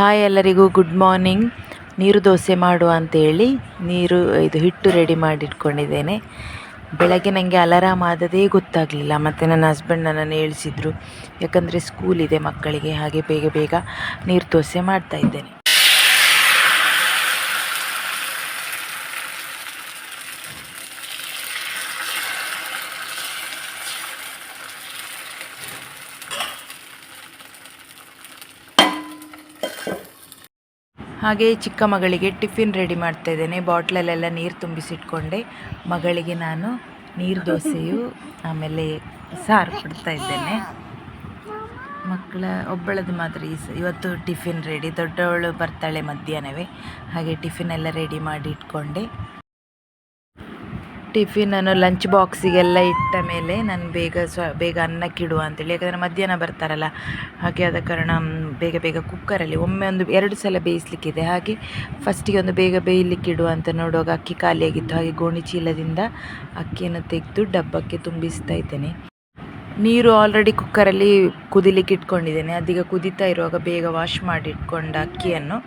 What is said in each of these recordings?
Hi ಎಲ್ಲರಿಗೂ good morning ನೀರು ದೋಸೆ ಮಾಡುವ ಅಂತೇಳಿ ನೀರು, ಇದು ಹಿಟ್ಟು ರೆಡಿ ಮಾಡಿಟ್ಕೊಂಡಿದ್ದೇನೆ. ಬೆಳಗ್ಗೆ ನನಗೆ ಅಲಾರಾಮ್ ಆದದೇ ಗೊತ್ತಾಗಲಿಲ್ಲ. ಮತ್ತು ನನ್ನ ಹಸ್ಬೆಂಡ್ ನನ್ನನ್ನು ಏಳಿಸಿದ್ರು ಯಾಕಂದರೆ ಸ್ಕೂಲ್ ಇದೆ ಮಕ್ಕಳಿಗೆ, ಹಾಗೆ ಬೇಗ ಬೇಗ ನೀರು ದೋಸೆ ಮಾಡ್ತಾ ಹಾಗೆ ಚಿಕ್ಕ ಮಗಳಿಗೆ ಟಿಫಿನ್ ರೆಡಿ ಮಾಡ್ತಾ ಇದ್ದೇನೆ. ಬಾಟ್ಲಲ್ಲೆಲ್ಲ ನೀರು ತುಂಬಿಸಿಟ್ಕೊಂಡೆ. ಮಗಳಿಗೆ ನಾನು ನೀರು ದೋಸೆಯು, ಆಮೇಲೆ ಸಾರು ಕೊಡ್ತಾ ಇದ್ದೇನೆ. ಮಕ್ಕಳ ಒಬ್ಬಳದು ಮಾತ್ರ ಈ ಇವತ್ತು ಟಿಫಿನ್ ರೆಡಿ. ದೊಡ್ಡವಳು ಬರ್ತಾಳೆ ಮಧ್ಯಾಹ್ನವೇ. ಹಾಗೆ ಟಿಫಿನ್ ಎಲ್ಲ ರೆಡಿ ಮಾಡಿ ಇಟ್ಕೊಂಡೆ. ಟಿಫಿನನ್ನು ಲಂಚ್ ಬಾಕ್ಸಿಗೆಲ್ಲ ಇಟ್ಟ ಮೇಲೆ ನಾನು ಬೇಗ ಸ್ವ ಬೇಗ ಅನ್ನಕ್ಕಿಡುವ ಅಂತೇಳಿ. ಯಾಕಂದರೆ ಮಧ್ಯಾಹ್ನ ಬರ್ತಾರಲ್ಲ, ಹಾಗೆ ಆದ ಕಾರಣ ಬೇಗ ಬೇಗ ಕುಕ್ಕರಲ್ಲಿ ಒಮ್ಮೆ ಒಂದು ಎರಡು ಸಲ ಬೇಯಿಸ್ಲಿಕ್ಕಿದೆ. ಹಾಗೆ ಫಸ್ಟಿಗೆ ಒಂದು ಬೇಗ ಬೇಯಲಿಕ್ಕೆ ಇಡುವ ಅಂತ ನೋಡುವಾಗ ಅಕ್ಕಿ ಖಾಲಿಯಾಗಿತ್ತು. ಹಾಗೆ ಗೋಣಿ ಚೀಲದಿಂದ ಅಕ್ಕಿಯನ್ನು ತೆಗೆದು ಡಬ್ಬಕ್ಕೆ ತುಂಬಿಸ್ತಾ ಇದ್ದೇನೆ. ನೀರು ಆಲ್ರೆಡಿ ಕುಕ್ಕರಲ್ಲಿ ಕುದಿಲಿಕ್ಕೆ ಇಟ್ಕೊಂಡಿದ್ದೇನೆ. ಅದೀಗ ಕುದೀತಾ ಇರುವಾಗ ಬೇಗ ವಾಶ್ ಮಾಡಿ ಇಟ್ಕೊಂಡ ಅಕ್ಕಿಯನ್ನು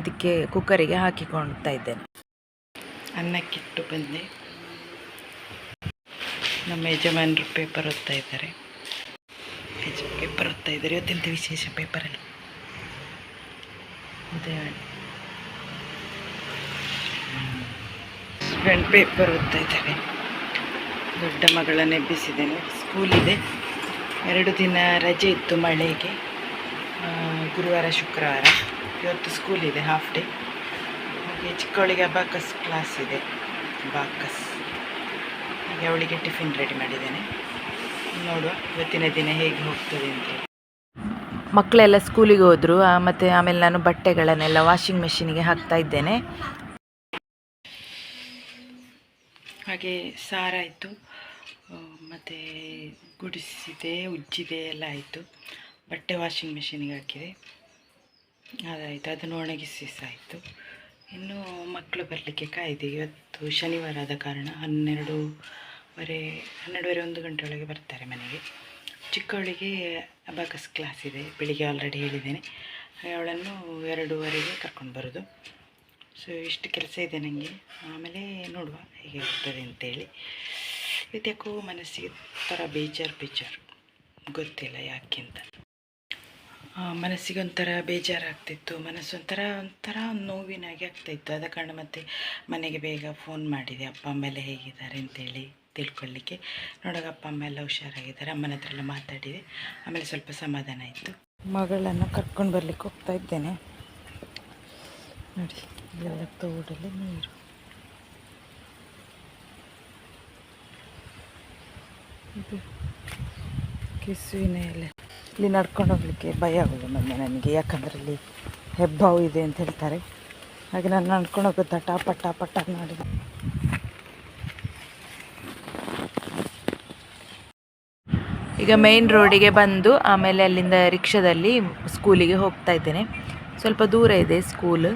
ಅದಕ್ಕೆ ಕುಕ್ಕರಿಗೆ ಹಾಕಿಕೊಳ್ತಾ ಇದ್ದೇನೆ. ಅನ್ನಕ್ಕಿಟ್ಟು ಬಂದೆ. ನಮ್ಮ ಯಜಮಾನರು ಪೇಪರ್ ಓದ್ತಾ ಇದ್ದಾರೆ. ಪೇಪರ್ ಓದ್ತಾ ಇದ್ದಾರೆ. ಇವತ್ತೆಂತ ವಿಶೇಷ ಪೇಪರಲ್ಲಿ ಉದಯವಾಣಿ ಹಸ್ಬೆಂಡ್ ಪೇಪರ್ ಓದ್ತಾ ಇದ್ದಾರೆ. ದೊಡ್ಡ ಮಗಳನ್ನು ಎಬ್ಬಿಸಿದ್ದೇನೆ. ಸ್ಕೂಲ್ ಇದೆ. ಎರಡು ದಿನ ರಜೆ ಇತ್ತು ಮಳೆಗೆ. ಗುರುವಾರ, ಶುಕ್ರವಾರ. ಇವತ್ತು ಸ್ಕೂಲ್ ಇದೆ ಹಾಫ್ ಡೇ ಹಾಗೆ ಚಿಕ್ಕವಳಿಗೆ ಅಬಾಕಸ್ ಕ್ಲಾಸ್ ಇದೆ. ಅಬಾಕಸ್ ಹಾಗೆ ಅವಳಿಗೆ ಟಿಫಿನ್ ರೆಡಿ ಮಾಡಿದ್ದೇನೆ. ನೋಡುವ ಇವತ್ತಿನ ದಿನ ಹೇಗೆ ಹೋಗ್ತದೆ ಅಂತ ಮಕ್ಕಳೆಲ್ಲ ಸ್ಕೂಲಿಗೆ ಹೋದರು ಮತ್ತು ಆಮೇಲೆ ನಾನು ಬಟ್ಟೆಗಳನ್ನೆಲ್ಲ ವಾಷಿಂಗ್ ಮೆಷಿನಿಗೆ ಹಾಕ್ತಾ ಇದ್ದೇನೆ. ಹಾಗೆ ಸಾರಾಯಿತು ಮತ್ತು ಗುಡಿಸಿದೆ ಉಜ್ಜಿದೆ ಎಲ್ಲ ಆಯಿತು. ಬಟ್ಟೆ ವಾಷಿಂಗ್ ಮೆಷಿನಿಗೆ ಹಾಕಿದೆ. ಅದಾಯಿತು ಅದನ್ನು ಒಣಗಿಸಿ ಸಾಯಿತು. ಇನ್ನು ಮಕ್ಕಳು ಬರಲಿಕ್ಕೆ ಕಾಯ್ದೆ ಇವತ್ತು ಶನಿವಾರ ಆದ ಕಾರಣ ಹನ್ನೆರಡೂವರೆ ಹನ್ನೆರಡುವರೆ ಒಂದು ಗಂಟೆ ಒಳಗೆ ಬರ್ತಾರೆ ಮನೆಗೆ. ಚಿಕ್ಕವಳಿಗೆ ಅಬಾಕಸ್ ಕ್ಲಾಸ್ ಇದೆ, ಬೆಳಿಗ್ಗೆ ಆಲ್ರೆಡಿ ಹೇಳಿದ್ದೇನೆ. ಅವಳನ್ನು ಎರಡೂವರೆಗೆ ಕರ್ಕೊಂಡು ಬರೋದು. ಸೊ ಇಷ್ಟು ಕೆಲಸ ಇದೆ ನನಗೆ ಆಮೇಲೆ ನೋಡುವ ಹೇಗೆ ಆಗ್ತದೆ ಅಂತೇಳಿ. ಯಾಕೋ ಮನಸ್ಸಿಗೆ ಥರ ಬೇಜಾರು ಬೇಜಾರು. ಗೊತ್ತಿಲ್ಲ ಯಾಕೆ ಅಂತ. ಮನಸ್ಸಿಗೆ ಒಂಥರ ಬೇಜಾರಾಗ್ತಿತ್ತು. ಮನಸ್ಸು ಒಂಥರ ಒಂಥರ ನೋವಿನಾಗೆ ಆಗ್ತಾಯಿತ್ತು ಆದ ಕಾರಣ ಮತ್ತೆ ಮನೆಗೆ ಬೇಗ ಫೋನ್ ಮಾಡಿದೆ. ಅಪ್ಪ, ಅಮ್ಮ ಎಲ್ಲ ಹೇಗಿದ್ದಾರೆ ಅಂತೇಳಿ. ತಿಳ್ಕೊಳ್ಳಿಕ್ಕೆ ನೋಡಾಗ ಅಪ್ಪ, ಅಮ್ಮ ಎಲ್ಲ ಹುಷಾರಾಗಿದ್ದಾರೆ. ಅಮ್ಮನ ಹತ್ರ ಎಲ್ಲ ಮಾತಾಡಿದೆ. ಆಮೇಲೆ ಸ್ವಲ್ಪ ಸಮಾಧಾನ ಆಯಿತು. ಮಗಳನ್ನು ಕರ್ಕೊಂಡು ಬರಲಿಕ್ಕೆ ಹೋಗ್ತಾ ಇದ್ದೇನೆ. ನೋಡಿ ಎಲ್ಲ ತೋಡಲ್ಲಿ ನೀರು. ಇದು ಕಿಸುವಿನ ಎಲೆ. ಇಲ್ಲಿ ನಡ್ಕೊಂಡು ಹೋಗ್ಲಿಕ್ಕೆ ಭಯ ಆಗೋದು ಮೊನ್ನೆ ನನಗೆ. ಯಾಕಂದ್ರೆ ಇಲ್ಲಿ ಹೆಬ್ಬಾವು ಇದೆ ಅಂತ ಹೇಳ್ತಾರೆ. ಹಾಗೆ ನಾನು ನಡ್ಕೊಂಡು ಹೋಗುತ್ತಾ ಟಾಪ ಟಾಪ, ಟಾಪ್ ಮಾಡಿದೆ. ಈಗ ಮೇನ್ ರೋಡಿಗೆ ಬಂದು ಆಮೇಲೆ ಅಲ್ಲಿಂದ ರಿಕ್ಷಾದಲ್ಲಿ ಸ್ಕೂಲಿಗೆ ಹೋಗ್ತಾ ಇದ್ದೇನೆ. ಸ್ವಲ್ಪ ದೂರ ಇದೆ ಸ್ಕೂಲ್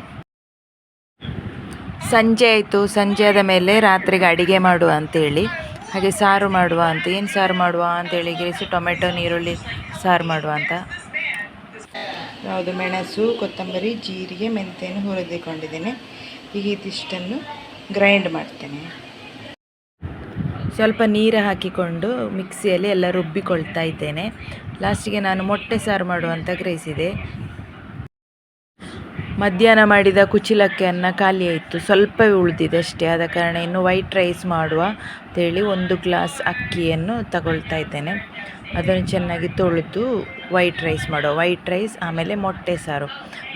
ಸಂಜೆ ಆಯಿತು. ಸಂಜೆ ಆದ ಮೇಲೆ ರಾತ್ರಿಗೆ ಅಡುಗೆ ಮಾಡುವ ಅಂತೇಳಿ ಹಾಗೆ ಸಾರು ಮಾಡುವ ಅಂತ. ಏನು ಸಾರು ಮಾಡುವ ಅಂತೇಳಿ ಗಿರಿಸಿ ಟೊಮೆಟೊ ನೀರುಳ್ಳಿ ಸಾರು ಮಾಡುವ ಅಂತ. ಯಾವುದು ಮೆಣಸು, ಕೊತ್ತಂಬರಿ, ಜೀರಿಗೆ, ಮೆಂತೆಯನ್ನು ಹುರಿದುಕೊಂಡಿದ್ದೇನೆ. ಈಗ ಇದಿಷ್ಟನ್ನು ಗ್ರೈಂಡ್ ಮಾಡ್ತೇನೆ. ಸ್ವಲ್ಪ ನೀರು ಹಾಕಿಕೊಂಡು ಮಿಕ್ಸಿಯಲ್ಲಿ ಎಲ್ಲ ರುಬ್ಬಿಕೊಳ್ತಾ ಇದ್ದೇನೆ. ಲಾಸ್ಟಿಗೆ ನಾನು ಮೊಟ್ಟೆ ಸಾರು ಮಾಡುವಂತ ಗ್ರಹಿಸಿದೆ ಮಧ್ಯಾಹ್ನ ಮಾಡಿದ ಕುಚಿಲಕ್ಕಿಯನ್ನು ಖಾಲಿ ಆಯಿತು. ಸ್ವಲ್ಪವೇ ಉಳಿದಿದೆ ಅಷ್ಟೇ. ಆದ ಕಾರಣ ಇನ್ನು ವೈಟ್ ರೈಸ್ ಮಾಡುವ ಅಂತೇಳಿ ಒಂದು ಗ್ಲಾಸ್ ಅಕ್ಕಿಯನ್ನು ತಗೊಳ್ತಾ ಇದ್ದೇನೆ. ಅದನ್ನು ಚೆನ್ನಾಗಿ ತೊಳೆದು ವೈಟ್ ರೈಸ್ ಮಾಡುವ. ವೈಟ್ ರೈಸ್, ಆಮೇಲೆ ಮೊಟ್ಟೆ ಸಾರು.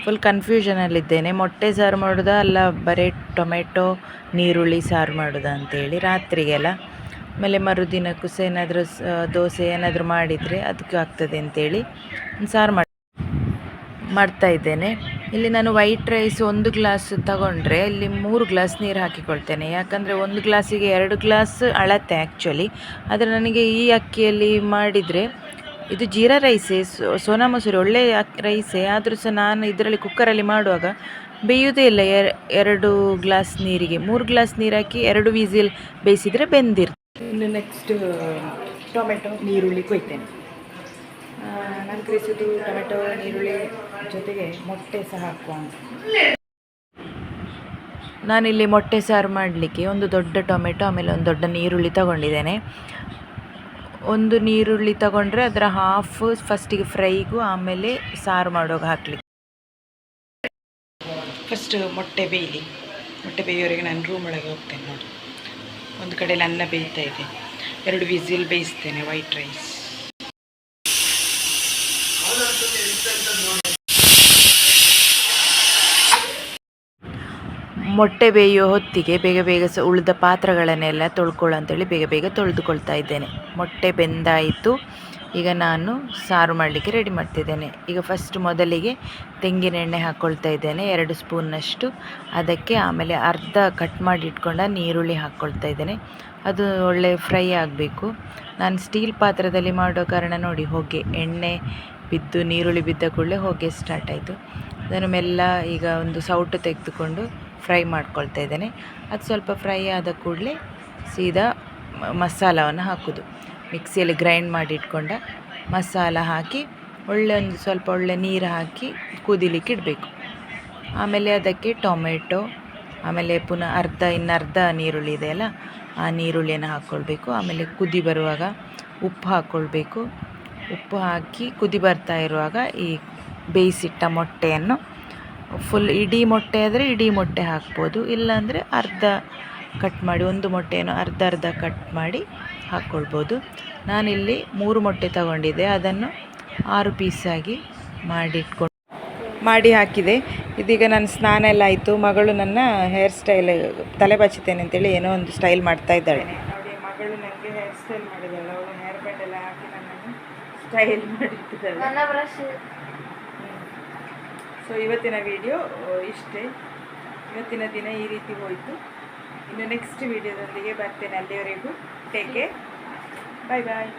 ಫುಲ್ ಕನ್ಫ್ಯೂಷನಲ್ಲಿದ್ದೇನೆ. ಮೊಟ್ಟೆ ಸಾರು ಮಾಡೋದಾ, ಅಲ್ಲ ಬರೀ ಟೊಮೆಟೊ, ನೀರುಳ್ಳಿ ಸಾರು ಮಾಡೋದಾ ಅಂತೇಳಿ ರಾತ್ರಿಗೆಲ್ಲ ಆಮೇಲೆ ಮರುದಿನಕ್ಕೂ ಸಹ ಏನಾದರೂ ದೋಸೆ ಏನಾದರೂ ಮಾಡಿದರೆ ಅದಕ್ಕೆ ಆಗ್ತದೆ ಅಂತೇಳಿ ಸಾರು ಮಾಡಿ, ಮಾಡ್ತಾ ಇದ್ದೇನೆ. ಇಲ್ಲಿ ನಾನು ವೈಟ್ ರೈಸ್ ಒಂದು ಗ್ಲಾಸ್ ತಗೊಂಡ್ರೆ ಇಲ್ಲಿ ಮೂರು ಗ್ಲಾಸ್ ನೀರು ಹಾಕಿಕೊಳ್ತೇನೆ. ಯಾಕಂದರೆ ಒಂದು ಗ್ಲಾಸಿಗೆ ಎರಡು ಗ್ಲಾಸ್ ಅಳತೆ ಆ್ಯಕ್ಚುಲಿ ಆದರೆ ನನಗೆ ಈ ಅಕ್ಕಿಯಲ್ಲಿ ಮಾಡಿದರೆ ಇದು ಜೀರಾ ರೈಸೇ ಸೋನಾ ಮಸೂರಿ ಒಳ್ಳೆಯ ರೈಸೇ. ಆದರೂ ಸಹ ನಾನು ಇದರಲ್ಲಿ ಕುಕ್ಕರಲ್ಲಿ ಮಾಡುವಾಗ ಬೇಯುವುದೇ ಇಲ್ಲ ಎರ- ಎರಡು ಗ್ಲಾಸ್ ನೀರಿಗೆ. ಮೂರು ಗ್ಲಾಸ್ ನೀರು ಹಾಕಿ ಎರಡು ವೀಸಿಲ್ ಬೇಯಿಸಿದರೆ ಬೆಂದಿರ್ತದೆ ಇನ್ನು ನೆಕ್ಸ್ಟ್ ಟೊಮೆಟೊ ನೀರುಳ್ಳಿ ಕೊಯ್ತೇನೆ. ನಾನು ಕಲಿಸಿದ್ದು ಟೊಮೆಟೊ ನೀರುಳ್ಳಿ ಜೊತೆಗೆ ಮೊಟ್ಟೆ ಸಹ ಹಾಕುವ ನಾನಿಲ್ಲಿ ಮೊಟ್ಟೆ ಸಾರು ಮಾಡಲಿಕ್ಕೆ ಒಂದು ದೊಡ್ಡ ಟೊಮೆಟೊ ಆಮೇಲೆ ಒಂದು ದೊಡ್ಡ ನೀರುಳ್ಳಿ ತಗೊಂಡಿದ್ದೇನೆ. ಒಂದು ನೀರುಳ್ಳಿ ತಗೊಂಡ್ರೆ ಅದರ ಹಾಫ್ ಫಸ್ಟಿಗೆ ಫ್ರೈಗೂ ಆಮೇಲೆ ಸಾರು ಮಾಡುವಾಗ ಹಾಕಲಿಕ್ಕೆ. ಫಸ್ಟ್ ಮೊಟ್ಟೆ ಬೇಯಲಿ. ಮೊಟ್ಟೆ ಬೇಯೋರಿಗೆ ನಾನು ರೂಮ್ ಒಳಗೆ ಹೋಗ್ತೇನೆ ನೋಡಿ. ಒಂದು ಕಡೆಯಲ್ಲಿ ಅನ್ನ ಬೇಯ್ತಾ ಇದೆ. ಎರಡು ವಿಸಿಲ್ ಬೇಯಿಸ್ತೇನೆ ವೈಟ್ ರೈಸ್ ಮೊಟ್ಟೆ ಬೇಯುವ ಹೊತ್ತಿಗೆ ಬೇಗ ಬೇಗ ಸ ಉಳಿದ ಪಾತ್ರಗಳನ್ನೆಲ್ಲ ತೊಳ್ಕೊಳ್ಳೋ ಅಂತೇಳಿ ಬೇಗ ಬೇಗ ತೊಳೆದುಕೊಳ್ತಾ ಇದ್ದೇನೆ. ಮೊಟ್ಟೆ ಬೆಂದಾಯಿತು. ಈಗ ನಾನು ಸಾರು ಮಾಡಲಿಕ್ಕೆ ರೆಡಿ ಮಾಡ್ತಿದ್ದೇನೆ. ಈಗ ಫಸ್ಟ್ ಮೊದಲಿಗೆ ತೆಂಗಿನೆಣ್ಣೆ ಹಾಕ್ಕೊಳ್ತಾ ಇದ್ದೇನೆ, ಎರಡು ಸ್ಪೂನ್ನಷ್ಟು ಅದಕ್ಕೆ ಆಮೇಲೆ ಅರ್ಧ ಕಟ್ ಮಾಡಿ ಇಟ್ಕೊಂಡ ನೀರುಳ್ಳಿ ಹಾಕ್ಕೊಳ್ತಾ ಇದ್ದೇನೆ. ಅದು ಒಳ್ಳೆ ಫ್ರೈ ಆಗಬೇಕು. ನಾನು ಸ್ಟೀಲ್ ಪಾತ್ರದಲ್ಲಿ ಮಾಡೋ ಕಾರಣ ನೋಡಿ, ಹೊಗೆ ಎಣ್ಣೆ ಬಿದ್ದು, ನೀರುಳ್ಳಿ ಬಿದ್ದ ಕೂಡಲೇ ಹೊಗೆ ಸ್ಟಾರ್ಟ್ ಆಯಿತು. ಅದನ್ನು ಮೆಲ್ಲ ಈಗ ಒಂದು ಸೌಟು ತೆಗೆದುಕೊಂಡು ಫ್ರೈ ಮಾಡ್ಕೊಳ್ತಾ ಇದ್ದೇನೆ. ಅದು ಸ್ವಲ್ಪ ಫ್ರೈ ಆದ ಕೂಡಲೇ ಸೀದಾ ಮಸಾಲವನ್ನು ಹಾಕೋದು. ಮಿಕ್ಸಿಯಲ್ಲಿ ಗ್ರೈಂಡ್ ಮಾಡಿ ಇಟ್ಕೊಂಡ ಮಸಾಲ ಹಾಕಿ ಒಳ್ಳೆ ಒಂದು ಸ್ವಲ್ಪ ಒಳ್ಳೆ ನೀರು ಹಾಕಿ ಕುದಿಲಿಕ್ಕೆ ಇಡಬೇಕು. ಆಮೇಲೆ ಅದಕ್ಕೆ ಟೊಮೆಟೊ, ಆಮೇಲೆ ಪುನಃ ಅರ್ಧ ಇನ್ನರ್ಧ ನೀರುಳ್ಳಿ ಇದೆಯಲ್ಲ ಆ ನೀರುಳ್ಳಿಯನ್ನು ಹಾಕ್ಕೊಳ್ಬೇಕು. ಆಮೇಲೆ ಕುದಿ ಬರುವಾಗ ಉಪ್ಪು ಹಾಕ್ಕೊಳ್ಬೇಕು. ಉಪ್ಪು ಹಾಕಿ ಕುದಿ ಬರ್ತಾ ಇರುವಾಗ ಈ ಬೇಯಿಸಿಟ್ಟ ಮೊಟ್ಟೆಯನ್ನು ಫುಲ್ ಇಡೀ ಮೊಟ್ಟೆ ಆದರೆ ಇಡೀ ಮೊಟ್ಟೆ ಹಾಕ್ಬೋದು. ಇಲ್ಲಾಂದರೆ ಅರ್ಧ ಕಟ್ ಮಾಡಿ, ಒಂದು ಮೊಟ್ಟೆಯನ್ನು ಅರ್ಧ ಅರ್ಧ ಕಟ್ ಮಾಡಿ ಹಾಕ್ಕೊಳ್ಬೋದು. ನಾನಿಲ್ಲಿ ಮೂರು ಮೊಟ್ಟೆ ತಗೊಂಡಿದ್ದೆ. ಅದನ್ನು ಆರು ಪೀಸಾಗಿ ಮಾಡಿಟ್ಕೊಂಡು ಮಾಡಿ ಹಾಕಿದೆ. ಇದೀಗ ನನ್ನ ಸ್ನಾನ ಎಲ್ಲ ಆಯಿತು. ಮಗಳು ನನ್ನ ಹೇರ್ ಸ್ಟೈಲ್ ತಲೆ ಬಚ್ಚುತ್ತೇನೆ ಅಂತೇಳಿ ಏನೋ ಒಂದು ಸ್ಟೈಲ್ ಮಾಡ್ತಾ ಇದ್ದಾಳೆ. ನೋಡಿ ಮಗಳು ನನಗೆ ಹೇರ್ ಸ್ಟೈಲ್ ಮಾಡಿದ್ದಾಳೆ. ಅವಳು ಹೇರ್ ಬ್ಯಾಂಡ್ ಎಲ್ಲ ಹಾಕಿ ನನ್ನನ್ನು ಸ್ಟೈಲ್ ಮಾಡಿಟ್ಟಿದ್ದಾಳೆ. ಸೊ ಇವತ್ತಿನ ವಿಡಿಯೋ ಇಷ್ಟೇ. ಇವತ್ತಿನ ದಿನ ಈ ರೀತಿ ಹೋಯಿತು. ಇನ್ನು ನೆಕ್ಸ್ಟ್ ವಿಡಿಯೋದೊಂದಿಗೆ ಬರ್ತೇನೆ ಅಲ್ಲಿವರೆಗೂ. Take care. Bye bye.